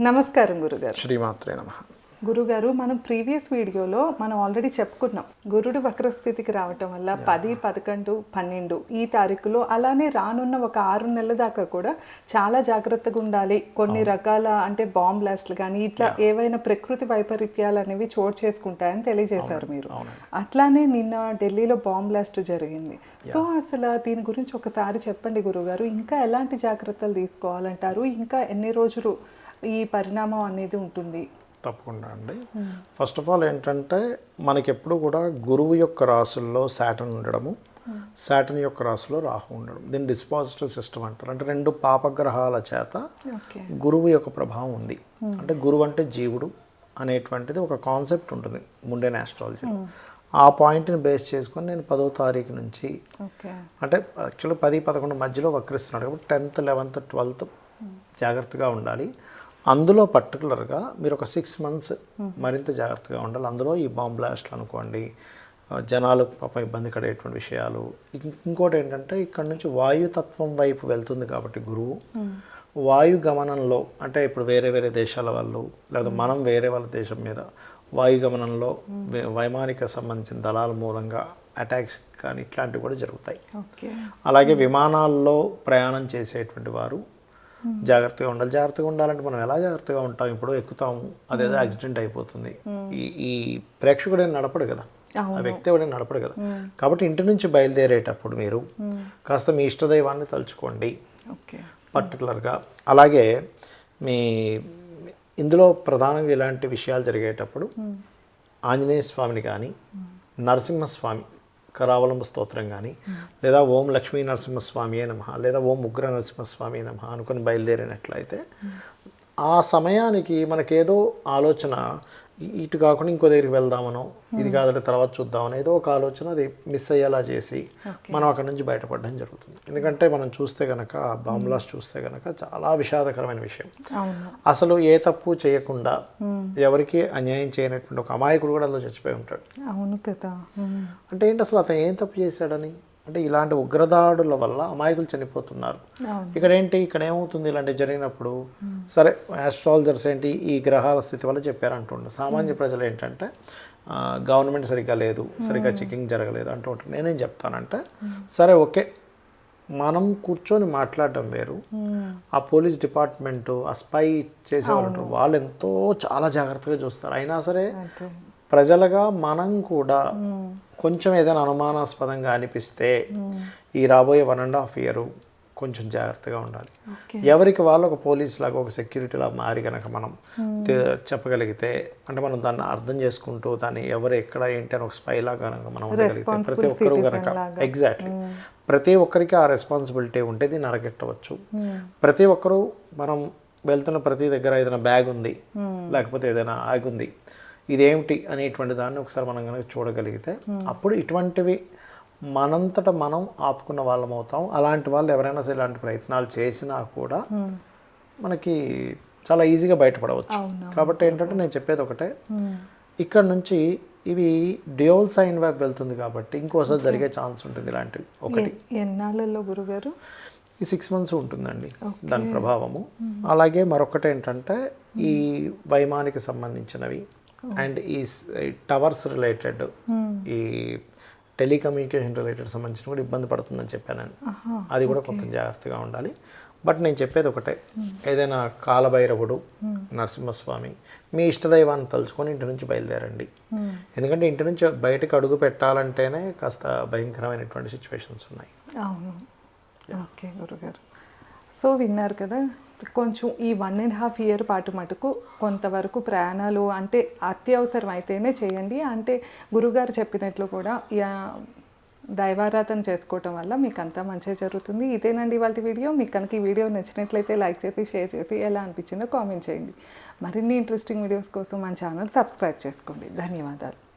నమస్కారం గురుగారు. శ్రీమాత్రే నమ. గురుగారు మనం ప్రీవియస్ వీడియోలో మనం ఆల్రెడీ చెప్పుకున్నాం. గురుడు వక్రస్థితికి రావటం వల్ల పది పదకొండు పన్నెండు ఈ తారీఖులో అలానే రానున్న ఒక ఆరు నెలల దాకా కూడా చాలా జాగ్రత్తగా ఉండాలి. కొన్ని రకాల అంటే బాంబ్ బ్లాస్ట్లు కానీ ఇట్లా ఏవైనా ప్రకృతి వైపరీత్యాలు అనేవి చోటు చేసుకుంటాయని తెలియజేశారు మీరు. అట్లానే నిన్న ఢిల్లీలో బాంబ్ బ్లాస్ట్ జరిగింది. సో అసలు దీని గురించి ఒకసారి చెప్పండి గురుగారు. ఇంకా ఎలాంటి జాగ్రత్తలు తీసుకోవాలంటారు? ఇంకా ఎన్ని రోజులు ఈ పరిణామం అనేది ఉంటుంది. తప్పకుండా అండి. ఫస్ట్ ఆఫ్ ఆల్ ఏంటంటే మనకి ఎప్పుడు కూడా గురువు యొక్క రాసుల్లో శాటన్ ఉండడము శాటన్ యొక్క రాశిలో రాహు ఉండడం. దీన్ని డిస్పాజిటివ్ సిస్టమ్ అంటారు. అంటే రెండు పాపగ్రహాల చేత గురువు యొక్క ప్రభావం ఉంది. అంటే గురువు అంటే జీవుడు అనేటువంటిది ఒక కాన్సెప్ట్ ఉంటుంది ముండే ఆస్ట్రాలజీ ఆ పాయింట్ని బేస్ చేసుకొని నేను పదో తారీఖు నుంచి అంటే యాక్చువల్లీ పది పదకొండు మధ్యలో వక్రిస్తున్నాడు. కాబట్టి టెన్త్ లెవెన్త్ ట్వెల్త్ జాగ్రత్తగా ఉండాలి. అందులో పర్టికులర్గా మీరు ఒక సిక్స్ మంత్స్ మరింత జాగ్రత్తగా ఉండాలి. అందులో ఈ బాంబ్ బ్లాస్ట్లు అనుకోండి జనాలు పాపం ఇబ్బంది పడేటువంటి విషయాలు. ఇంకోటి ఏంటంటే ఇక్కడ నుంచి వాయుతత్వం వైపు వెళ్తుంది కాబట్టి గురువు. వాయు గమనంలో అంటే ఇప్పుడు వేరే వేరే దేశాల వాళ్ళు లేదా మనం వేరే వాళ్ళ దేశం మీద వాయు గమనంలో వైమానిక సంబంధించిన దళాల మూలంగా అటాక్స్ కానీ ఇట్లాంటివి కూడా జరుగుతాయి. అలాగే విమానాల్లో ప్రయాణం చేసేటువంటి వారు జాగ్రత్తగా ఉండాలి. జాగ్రత్తగా ఉండాలంటే మనం ఎలా జాగ్రత్తగా ఉంటాం? ఇప్పుడు ఎక్కుతాము. అదేదో యాక్సిడెంట్ అయిపోతుంది. ఈ ఈ ప్రేక్షకుడు నడపడు కదా. ఆ వ్యక్తి ఎవడైనా నడపడు కదా. కాబట్టి ఇంటి నుంచి బయలుదేరేటప్పుడు మీరు కాస్త మీ ఇష్టదైవాన్ని తలుచుకోండి. పర్టికులర్గా అలాగే మీ ఇందులో ప్రధానంగా ఇలాంటి విషయాలు జరిగేటప్పుడు ఆంజనేయ స్వామిని కానీ నరసింహస్వామి కరావలంబ స్తోత్రం కానీ లేదా ఓం లక్ష్మీ నరసింహస్వామి నమ లేదా ఓం ఉగ్ర నరసింహస్వామి నమ అనుకుని బయలుదేరినట్లయితే ఆ సమయానికి మనకేదో ఆలోచన ఇటు కాకుండా ఇంకో దగ్గరికి వెళ్దామనో ఇది కాదంటే తర్వాత చూద్దామనో ఏదో ఒక ఆలోచన అది మిస్ అయ్యేలా చేసి మనం అక్కడ నుంచి బయటపడడం జరుగుతుంది. ఎందుకంటే మనం చూస్తే కనుక బాంబ్లాస్ చూస్తే కనుక చాలా విషాదకరమైన విషయం. అసలు ఏ తప్పు చేయకుండా ఎవరికి అన్యాయం చేయనటువంటి ఒక అమాయకుడు కూడా అందులో చచ్చిపోయి ఉంటాడు. అవును కదా. అంటే ఏంటి అసలు అతను ఏం తప్పు చేశాడని? అంటే ఇలాంటి ఉగ్రదాడుల వల్ల అమాయకులు చనిపోతున్నారు. ఇక్కడ ఏంటి ఇక్కడ ఏమవుతుంది ఇలాంటి జరిగినప్పుడు సరే ఆస్ట్రాలజర్స్ ఏంటి? ఈ గ్రహాల స్థితి వల్ల చెప్పారంటుండే. సామాన్య ప్రజలు ఏంటంటే గవర్నమెంట్ సరిగ్గా లేదు సరిగ్గా చెకింగ్ జరగలేదు అంటూ ఉంటారు. నేనేం చెప్తానంటే సరే ఓకే. మనం కూర్చొని మాట్లాడటం వేరు. ఆ పోలీస్ డిపార్ట్మెంటు ఆ స్పై చేసేవాళ్ళు. వాళ్ళు ఎంతో చాలా జాగ్రత్తగా చూస్తారు. అయినా సరే ప్రజలుగా మనం కూడా కొంచెం ఏదైనా అనుమానాస్పదంగా అనిపిస్తే ఈ రాబోయే వన్ అండ్ హాఫ్ ఇయర్ కొంచెం జాగ్రత్తగా ఉండాలి. ఎవరికి వాళ్ళు ఒక పోలీస్ లాగా ఒక సెక్యూరిటీలా మారి కనుక మనం తె- చెప్పగలిగితే అంటే మనం దాన్ని అర్థం చేసుకుంటూ దాన్ని ఎవరు ఎక్కడ ఏంటి అని ఒక స్పై లాగా కనుక మనం ఉండగలిగితే ప్రతి ఒక్కరు కనుక ఎగ్జాక్ట్లీ ప్రతి ఒక్కరికి ఆ రెస్పాన్సిబిలిటీ ఉంటే దీన్ని అరగెట్టవచ్చు. ప్రతి ఒక్కరూ మనం వెళ్తున్న ప్రతి దగ్గర ఏదైనా బ్యాగ్ ఉంది లేకపోతే ఏదైనా ఆగి ఉంది ఇదేమిటి అనేటువంటి దాన్ని ఒకసారి మనం కనుక చూడగలిగితే అప్పుడు ఇటువంటివి మనంతట మనం ఆపుకున్న వాళ్ళం అవుతాం. అలాంటి వాళ్ళు ఎవరైనా సరే ఇలాంటి ప్రయత్నాలు చేసినా కూడా మనకి చాలా ఈజీగా బయటపడవచ్చు. కాబట్టి ఏంటంటే నేను చెప్పేది ఒకటే. ఇక్కడ నుంచి ఇవి డ్యూయల్ సైన్ వైపు వెళ్తుంది కాబట్టి ఇంకోసారి జరిగే ఛాన్స్ ఉంటుంది ఇలాంటివి. ఒకటి. ఎన్నాళ్ళలో గురుగారు? ఈ సిక్స్ మంత్స్ ఉంటుందండి దాని ప్రభావము. అలాగే మరొకటి ఏంటంటే ఈ వైమానికి సంబంధించినవి అండ్ ఈ టవర్స్ రిలేటెడ్ ఈ టెలికమ్యూనికేషన్ రిలేటెడ్ సంబంధించిన కూడా ఇబ్బంది పడుతుందని చెప్పాను నేను. అది కూడా కొంచెం జాగ్రత్తగా ఉండాలి. బట్ నేను చెప్పేది ఒకటే. ఏదైనా కాలభైరవుడు నరసింహస్వామి మీ ఇష్టదైవాన్ని తలుచుకొని ఇంటి నుంచి బయలుదేరండి. ఎందుకంటే ఇంటి నుంచి బయటకు అడుగు పెట్టాలంటేనే కాస్త భయంకరమైనటువంటి సిచ్యువేషన్స్ ఉన్నాయి. అవును. ఓకే గురుగారు. సో విన్నారు కదా కొంచెం ఈ వన్ అండ్ హాఫ్ ఇయర్ పాటు మటుకు కొంతవరకు ప్రయాణాలు అంటే అత్యవసరం అయితేనే చేయండి. అంటే గురుగారు చెప్పినట్లు కూడా దైవారాధన చేసుకోవటం వల్ల మీకు అంతా మంచిగా జరుగుతుంది. ఇదేనండి వాళ్ళ వీడియో. మీకు కనుక ఈ వీడియో నచ్చినట్లయితే లైక్ చేసి షేర్ చేసి ఎలా అనిపించిందో కామెంట్ చేయండి. మరిన్ని ఇంట్రెస్టింగ్ వీడియోస్ కోసం మన ఛానల్ సబ్స్క్రైబ్ చేసుకోండి. ధన్యవాదాలు.